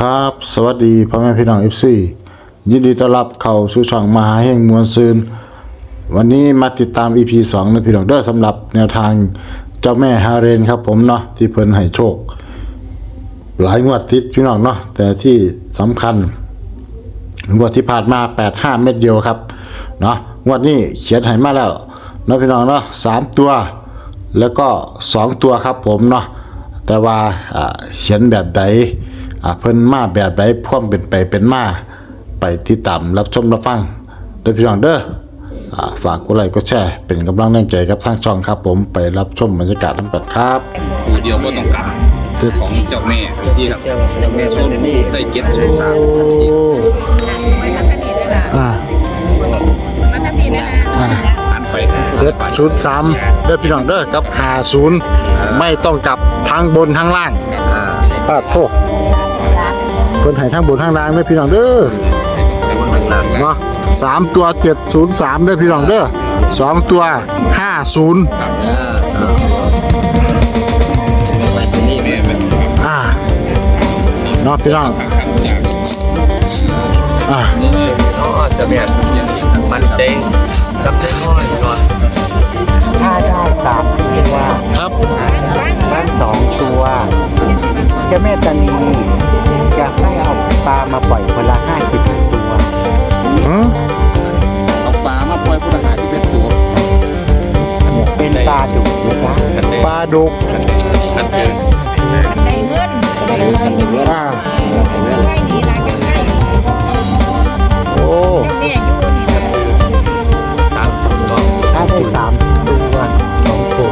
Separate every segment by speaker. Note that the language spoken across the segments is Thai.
Speaker 1: ครับสวัสดีพ่อแม่พี่น้องเอฟซียินดีต้อนรับเข้าสู่ช่องมหาแห่งมวลซืนวันนี้มาติดตาม EP 2นะพี่น้องเด้อสำหรับแนวทางเจ้าแม่ฮาเรนครับผมเนาะที่เพิ่นให้โชค หลายงวดติดพี่น้องเนาะแต่ที่สำคัญงวดที่ผ่านมา85เม็ดเดียวครับเนาะงวดนี้เขียนให้มาแล้วเนาะพี่น้องเนาะสามตัว แล้วก็2ตัวครับผมเนาะแต่ว่าเขียนแบบใด อ่าเพิ่นมาแบบใดพร้อมเป็นไปเป็นมาไปที่ตามรับชมรับฟังเด้อพี่น้องเด้ออ่าฝากกดไลค์กดแชร์เป็นกำลังแรงใจกับทางช่องครับ ผมไปรับชมบรรยากาศทั้งกันครับ
Speaker 2: ตัวเดียวก็ต้องกลับของเจ้าแม่ที่ครับ
Speaker 3: เจ้าเจ้าแม่พันธนี
Speaker 2: ได้เก็บสุสาน
Speaker 1: อ่าอ่า
Speaker 2: หันไป
Speaker 1: เจ็ดศูนย์สามเด้อพี่น้องเด้อกับหาศูนย์ไม่ต้องกลับทางบนทางล่างป้าโทษ คนไห้ทางบนทางล่างเด้อพี่น้องเด้อเนาะสามตัวเจ็ดศูนย์สามเด้อพี่น้องเด้อสองตัวห้าศูนย์
Speaker 3: พันธนี
Speaker 2: แม่เป็น
Speaker 1: อ่าเนาะพี่น้องอ่า
Speaker 3: เนาะเจ้าแม่มัน ดุกนันเกิ
Speaker 2: น
Speaker 4: ได้เงินได้เงิน
Speaker 1: อ่า
Speaker 4: ได้ดีหลายกันได้
Speaker 1: โอ้
Speaker 4: แม่อยู่นี่นะ
Speaker 3: สามตัวถ้าได้สามตัวสองตัว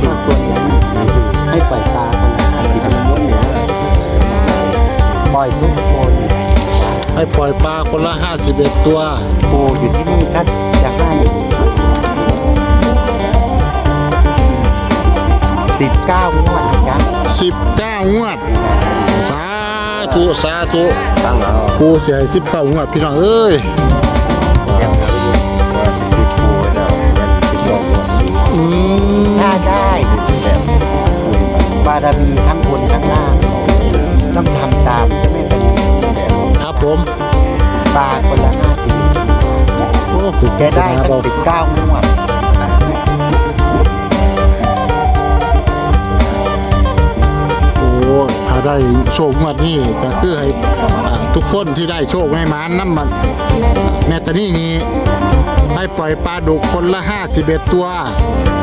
Speaker 3: ตัวตัวนี้ให้ปล่อยปลาคนละห้าสิบตัวปล่อยทุกคน
Speaker 1: ให้ปล่อยปลาคนละห้าสิบเอ็ดตัว
Speaker 3: ปูอยู่ที่นี่ เก้างวดนะจ๊ะ
Speaker 1: สิบเก้างวด สาธุสาธุ
Speaker 3: ตั้งเอา
Speaker 1: ปูเสียสิบเก้างวดพี่น้องเอ้ย
Speaker 3: ยังว่าสิบปูแล้วยังสิบสองงวด
Speaker 1: อืม
Speaker 3: ถ้าได้แบบบารมีทั้งบนทั้งล่างต้องทำตามจะไม่เป็นแบบ
Speaker 1: ครับผม
Speaker 3: ปลาคนละห้าสิบ
Speaker 1: โอ้ถึง
Speaker 3: แกได้ตั้งสิบเก้างวด
Speaker 1: ได้โชคงวดนี้ก็คือให้อ่าทุกคนที่ได้โชคไม่มานน้ำมันแม่ตานี่นี้ให้ปล่อยปลาดุกคนละห้าสิบเอ็ดตัว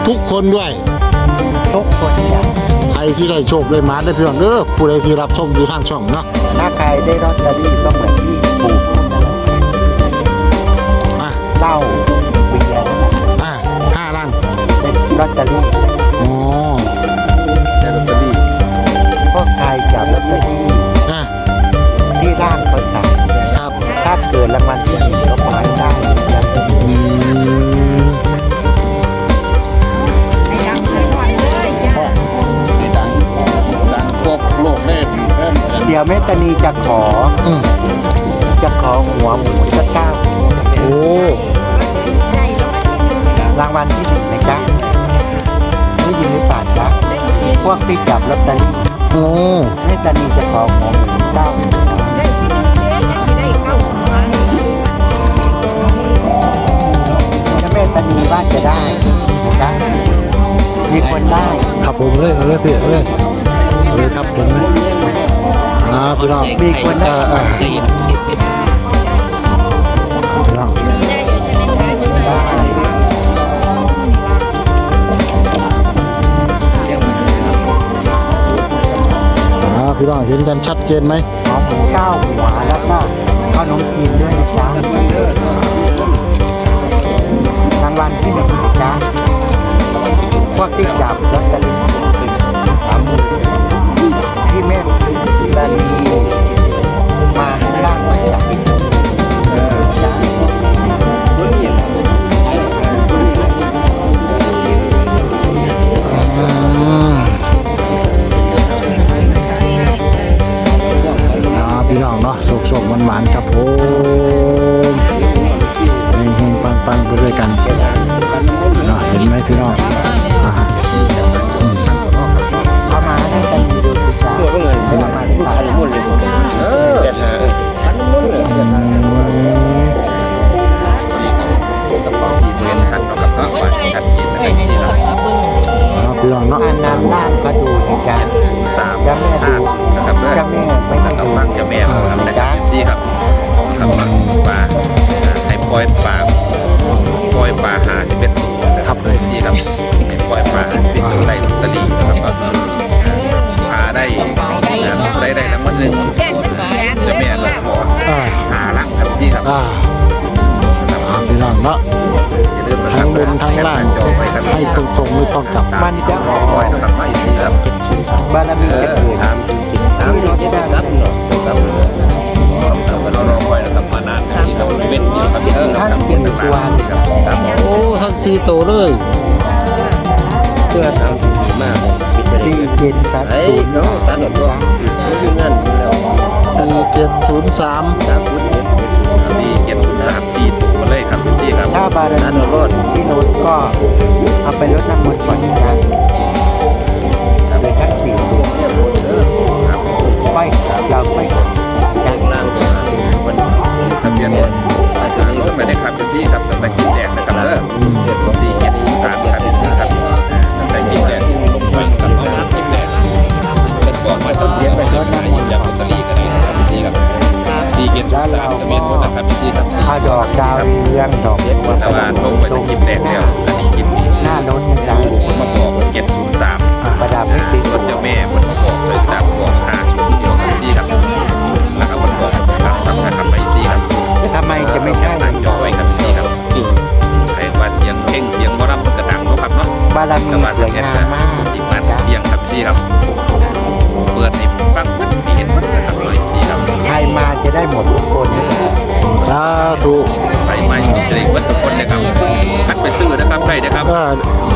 Speaker 1: ทุกคนด้วย
Speaker 3: ทุกคนจ้ะ
Speaker 1: ใครที่ได้โชคได้มาได้พี่น้องเออผู้ใดที่รับชมอยู่ทางช่องเนาะ
Speaker 3: ถ้าใครได้ลอตเตอรี่ก็เหมือนที่ปู่พูดนั่นแหละ
Speaker 1: อะ
Speaker 3: เหล้าเบียร์นั่นแหละ
Speaker 1: อะห้าลัง
Speaker 3: เป็นลอตเตอรี่ วกที่จับลอตเตอรี่
Speaker 1: โอ้
Speaker 3: แม่ตานีจะขอหัวหมูเก้า
Speaker 4: ได้ที่หนึ่งเด้ได้เข้าหัว
Speaker 3: ถ้าแม่ตานีว่าจะได้นะจ๊ะมีคนได้
Speaker 1: ครับผมเลยเอาเลยพี่เอาเลยเอาเลยครับผมเลยอ่าพี่น้อง
Speaker 3: มีคนได้
Speaker 1: พี่น้องเห็นกันชัดเจนไหม
Speaker 3: หัวหมูเก้าหัวแล้วก็ขนมจีนด้วยนะจ๊ะรางวัลที่หนึ่งนะจ๊ะพวกที่จับลอตเตอรี่สามหมื่นที่แม่ตานี เล
Speaker 2: ย
Speaker 3: เออขันมุ่นเลย
Speaker 2: กระเป๋าที่เรียนขันเนาะครับเนาะว่าขันกินนะครับที่เอา
Speaker 1: พี่น้องเนาะ
Speaker 3: อันน้ำล่างก็ดูนะจ๊ะ
Speaker 2: สาม
Speaker 3: จ้าแม่
Speaker 2: ห้า
Speaker 3: ดู
Speaker 2: นะครับเด้อ
Speaker 3: จ้าแม่ไม่
Speaker 2: แล้
Speaker 3: ให้
Speaker 2: วก็
Speaker 3: ดู
Speaker 2: ฟังจ้าแม่ครับนะครับที่ครับคำว่าปลาให้ปล่อยปลาปล่อยปลาหาที่เป็นนะครับเลยที่ครับปล่อยปลาที่เป็นได้ลอตเตอรี่นะครับ
Speaker 1: อ่าอ่าพี่น้องเนาะ
Speaker 2: อย่าลืมนะค
Speaker 1: ทั้
Speaker 2: รั
Speaker 1: ง
Speaker 2: บบ
Speaker 1: นทั้งล่าง
Speaker 2: จองไว้ครับ
Speaker 1: ให้ตรงๆไม่ต้องกลับ
Speaker 3: มันจะออก
Speaker 2: ไว้นะครับไม่ดีครับ
Speaker 3: บารมีจะเกิด
Speaker 2: สามสามที่จะได้รับเนาะครับเรารอคอยนะครับมานานที่เราเว้นที่เราครับเออครับเย็นตัวครับครับ
Speaker 1: โอ้ทั้งสี่ตัวเลย
Speaker 2: เพื่อสามมาก
Speaker 3: สี่เจ็ดสาม
Speaker 2: ไอ้
Speaker 3: ศูนย์
Speaker 2: เนาะตาหนวดว่าอยู่เงินอยู่แล้ว
Speaker 1: สี่เจ็ดศูนย์สาม
Speaker 2: สามพุทธ สี่เจ็ดพุทธสามสี่มาเลยครับพี่ครับ
Speaker 3: ถ้าบารมีที่โน้นก็เอาไปลดน้ำมนต์ก่อนนะจ๊ะเลยทั้งสี่ตัว
Speaker 2: ครับ
Speaker 3: ไปเราไปจั
Speaker 2: แรงล่างวันทะเบียนรถอาจจะรถไม่ได้ขับพี่ครับแต่กินแดงนะครับเออ สวยเนี้ยงาม
Speaker 3: มาก
Speaker 2: ที่มันเสียงครับที่ครับเปิดในฟังมันมีเห็นมันนะครับเลยที่ครับ
Speaker 3: ใครมาจะได้หมดทุกคนนะจ๊ะ
Speaker 1: สาธุ
Speaker 2: ไปไม่จะได้วัดทุกคนนะครับคัดไปซื้อนะครับได้นะครับ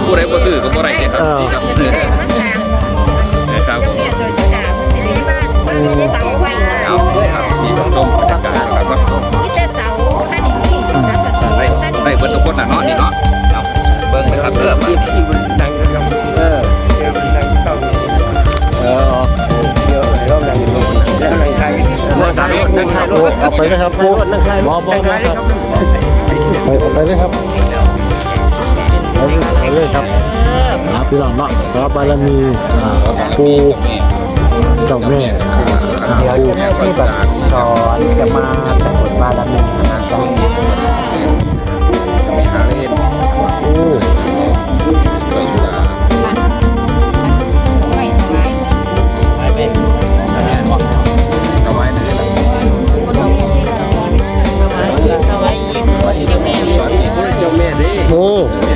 Speaker 2: ผู้ใดบ่ซื้อก็บ่ได้เด้ครับที่ครับนะครับาะขอบาร
Speaker 1: มีอ่าปูเจ้าแม่
Speaker 3: เดี๋ยว
Speaker 1: ปู
Speaker 3: จะให้ที่แบบสอนจะมาสะกดบารมีนะจ๊ะ
Speaker 2: มีหาเล่น
Speaker 1: โอ้
Speaker 2: ไป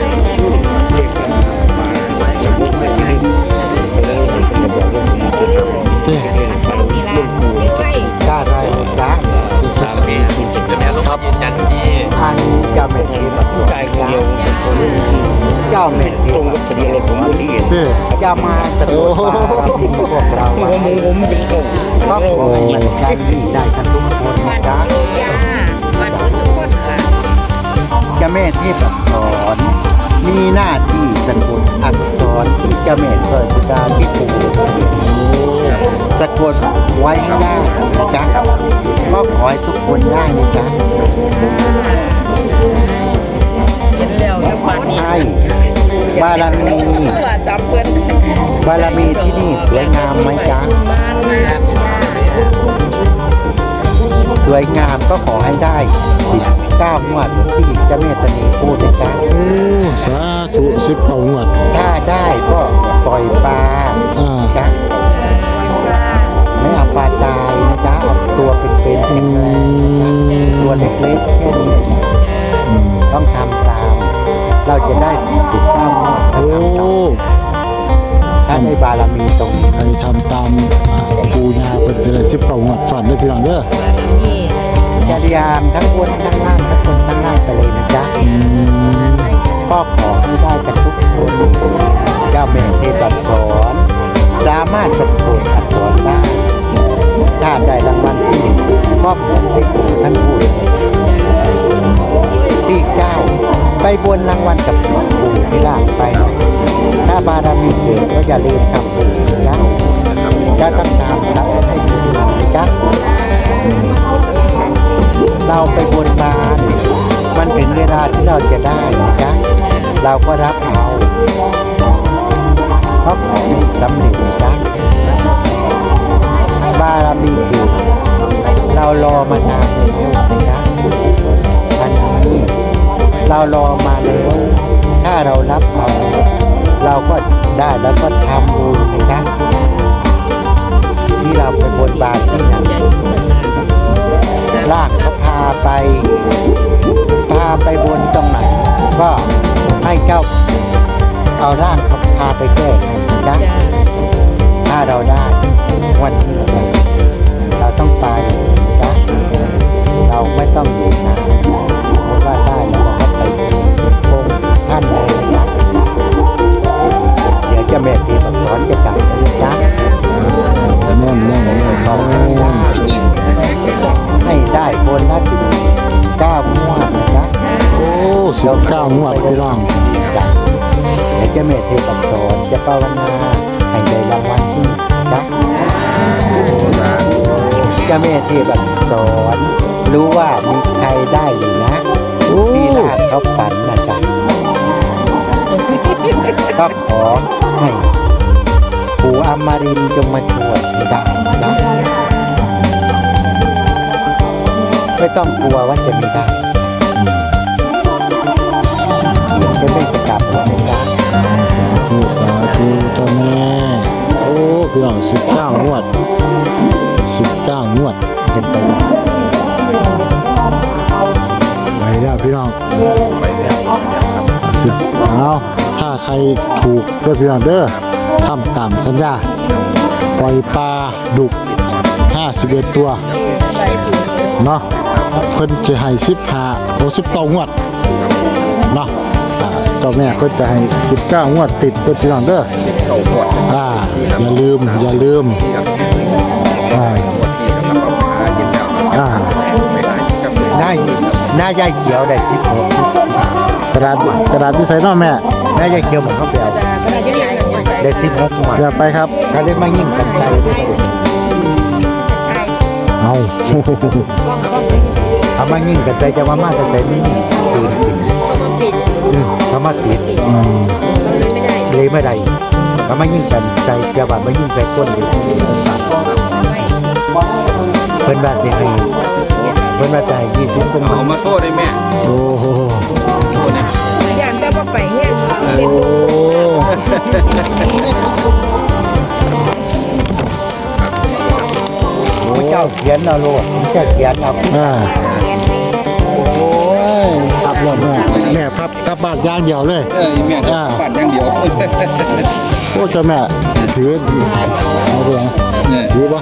Speaker 2: เจ้า
Speaker 4: แม่
Speaker 2: เกิ
Speaker 3: ด
Speaker 2: สุ
Speaker 3: ดาที่ปู่สะกดไว้ให้ได้นะจ๊ะก็ขอให้ทุกคนได้นะจ๊ะ
Speaker 4: เห็นแล้วอยู่บ้านนี้
Speaker 3: ให้บารมี
Speaker 4: ว่าจำเพิ่น
Speaker 3: บารมีที่นี่สวยงามไหมจ๊ะ
Speaker 4: บ้านนะ
Speaker 3: สวยงามก็ขอให้ได้สิบเก้างวดที่เจ้าแม่ตานีพูดนะจ๊ะ
Speaker 1: โอ้สาธุสิบเก้างวด
Speaker 3: ถ้าได้ก็ ปล่อยปลา
Speaker 1: อ่า
Speaker 3: จ๊ะไม่เอาปลาตายนะจ๊ะเอาตัวเป็นๆ
Speaker 1: อื
Speaker 3: เป็นๆตัว
Speaker 1: ม
Speaker 3: เล็กๆแค่นี้
Speaker 1: อืม
Speaker 3: ต้องทำตาม เราจะได้สิบเก้างวดถ้า
Speaker 1: โอ้
Speaker 3: ทำตามถ้าได้บารมีตรงนี้
Speaker 1: ให้ทำตามอ่าปูญาเป็นจะได้สิบเก้างวดฝันได้อพี่น้องเด้อ
Speaker 4: นี่
Speaker 3: จะยามทั้งบนทั้งล่างทั้งบนทั้งล่างไปเลยนะจ๊ะ
Speaker 1: อืม
Speaker 3: ก็ขอให้ได้กันามารถจะปลูกอักษรได้ถ้าได้รางวัลที่หนึ่งก็เหมือนที่ท่านพูดที่เก้าไปบนรางวัลกับปู่ที่ลาไป ถ้าบารมีเกิดก็อย่าลืมกลับุญเก้าจะต้องตามรับให้ดีจ้ะเราไปบนบานมันถึงเวลาที่เราจะได้จ้ะเราก็รับเอาเพราะของสำเร็จจ้ะาราบีคิวเรารอมานานแล้วนะท่านนี้เรารอมาแล้วถ้าเรารับเอาเราก็ได้แล้วก็ทำบุญนะที่เราไปบนบาทที่นั่นลากเขาพาไป พาไปบนตรงไหน ก็ให้เจ้าเอาร่างเขาพาไปแก้ไขนะถ้าเราได้วันนี้าต้องไปนะเราไม่ต้องอยู่นานเพราะว่าได้แล้วเราก็ไปคงท่านเลยนะเดี๋ยวเจะแม่ตีบักสอนจะกลับแล้วนะจ๊ะ
Speaker 1: แม่นแม่นแม่นครับ
Speaker 3: ให้ได้บนนัดเก้างวดนะจ๊ะ
Speaker 1: โอ้สิบเก้างวดพี่น้อง
Speaker 3: จ้ะเดี๋ยวเจะแม่ตีบักสอนจะภาวนาให้ได้รางวัลที่จ๊ะ เจ้าแม่ที่แบบสอนรู้ว่ามีใครได้อยู่นะที่ลาดเขาฝันนะจ๊ะก็ขอให้ปู่อมรินทร์จงมาช่วยให้ได้นะไม่ต้องกลัวว่าจะไม่ได้จะไม่จะกลับแล้วนะจ๊ะ
Speaker 1: ธุสาธุเจ้าแม่โอ้พี่น้องสิบเก้างวด เก้างวด
Speaker 3: เป็นไปได้
Speaker 1: ไปแล้วพี่น้องสิบเอาถ้าใครถูกเด้พี่น้องเด้อทำตามสัญญา ปล่อยปลาดุก 51 ตัวเนาะเพิ่นจะให้15โอ้19งวดเนาะอ่าเจ้าแม่เพิ่นจะให้19งวดติดเด้อพี่น้องเด้อ
Speaker 2: เก่าหมด
Speaker 1: อ่าอย่าลืมอย่าลืมอ่า
Speaker 2: กินกับ
Speaker 3: ได้หน้ายายเขียวได้ที่ผม
Speaker 1: กระดาษกระดาษที่ใส่เนาะแม่
Speaker 3: หน้ายายเขียวเหมือนเขาไปเอาได้ที่หกหมด
Speaker 1: เดี๋ยวไปครับ
Speaker 3: เขาได้มายิ่งกันใจด้วย
Speaker 1: เอา
Speaker 3: เขามายิ่งกันใจจะมามาแต่ใจนี่คืนจริง
Speaker 4: ปิด
Speaker 3: อืมเขามาติด
Speaker 1: อืม
Speaker 4: ไม่ได้
Speaker 3: เลยไม่ได้เขามายิ่งกันใจจะว่ามายิ่งใจก้นอยู่เพิ่นว่าจะให้ เพิ่นว่าจะให้ยี่สิบเป็น
Speaker 2: เอามาโซ่ได้แม่
Speaker 1: โอ้โห
Speaker 2: โซ่เนี่ย
Speaker 4: อย่างแต่ว่าไปแห้ง
Speaker 1: โอ้
Speaker 3: พระเจ้าเขียนเอาโลดพระเจ้าเขียนเอา
Speaker 1: อ่าโอ้ยพับรถแม่แม่พับกลับบ้านอย่างเดียวเลย
Speaker 2: เออแม่จะปั่นอย่างเดียว
Speaker 1: โอ้เจ้าแม่ถือเอาด้วยนะ
Speaker 2: เนี่ย
Speaker 1: ถือปะ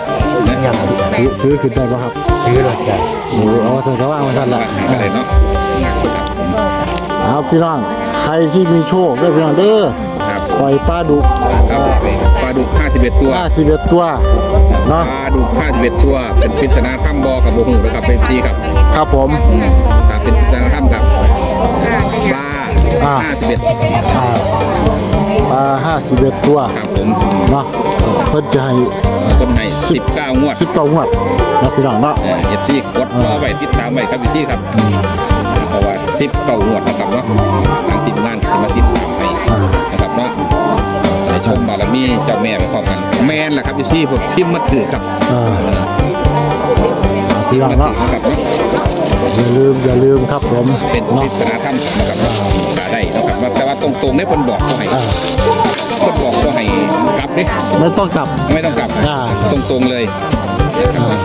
Speaker 3: อย่าง
Speaker 1: ถือถือขึ้นได้ปะครับ
Speaker 3: ซื้อรถใจ
Speaker 1: โอ้เอาใส่กระว่างมาสั่นละ
Speaker 2: ปั่นอะไรเนาะ
Speaker 1: เอาพี่น้องใครที่มีโชคด้วยพี่น้องเด้อ
Speaker 2: ครับ
Speaker 1: ปล่อยปลาดุก
Speaker 2: ครับปลาดุก51 ตัว
Speaker 1: 51 ตัว
Speaker 2: ป
Speaker 1: เนาะ
Speaker 2: ลาดุก51 ตัว เป็นปริศนาถ้ำบอกับโบหูนะครับเป็นซีครับ
Speaker 1: ครับผม
Speaker 2: ครับเป็นปริศนาถ้ำครับปลา
Speaker 1: อ่า
Speaker 2: 51
Speaker 1: อ่าปลา51ตัว
Speaker 2: ครับผม
Speaker 1: เนาะเพิ่นจะให้
Speaker 2: คนให้19งวด
Speaker 1: 19งวดนะพี่น้องเนาะ
Speaker 2: เออเอฟซีกดรอไว้ติดตามไว้ครับพี่ซีครับเพราะว่าสิบเก่างวดนะครับเนาะทางทีมงานจะมาติดตามให้นะครับเนาะในชมบารมีเจ้าแม่ไปพร้อมกันแม่นแหละครับพี่ซีผมพิมพ์มาถือครับ
Speaker 1: อ่า พี่น้อง
Speaker 2: มา
Speaker 1: เนาะ
Speaker 2: ถือนะครับเนาะ
Speaker 1: อย่าลืมอย่าลืมครับผม
Speaker 2: เป็นป
Speaker 1: เนาะ
Speaker 2: ริศนาธรรมนะครับเนาะกาได้นะครับแต่ว่าตรงๆเนี่ยคนบอกก็ให้
Speaker 1: อ่า
Speaker 2: คนบอกก็ให้กลับดิ
Speaker 1: ไม่ต้องกลับ
Speaker 2: ไม่ต้องกลับ
Speaker 1: อ่า
Speaker 2: ตรงๆเลยนะครับ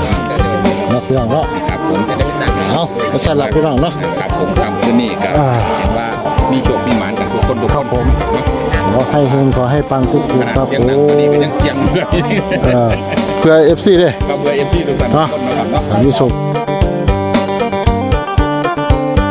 Speaker 1: นะพี่น้องเนาะ
Speaker 2: ครับผมจะได้ไม่ต่าง
Speaker 1: เอาไปสั่นละพี่น้องเนาะ
Speaker 2: ครับผมครับคืนนี้ก็
Speaker 1: อ่า
Speaker 2: เห็นว่ามีโชคมีหมานกันทุกคนทุกคนผมครับเนาะ
Speaker 1: ขอให้เฮงขอให้ปังทุกคน
Speaker 2: ขนาด
Speaker 1: ครับ
Speaker 2: ยัง
Speaker 1: โอ้
Speaker 2: นั่งตอนนี้ก็ยังเสียงเพื่อน
Speaker 1: เออเพื่อ FC เด้
Speaker 2: ก็เพื่อเอฟซีทุกท่านทุกคนนะครับเนาะ
Speaker 1: มีโชค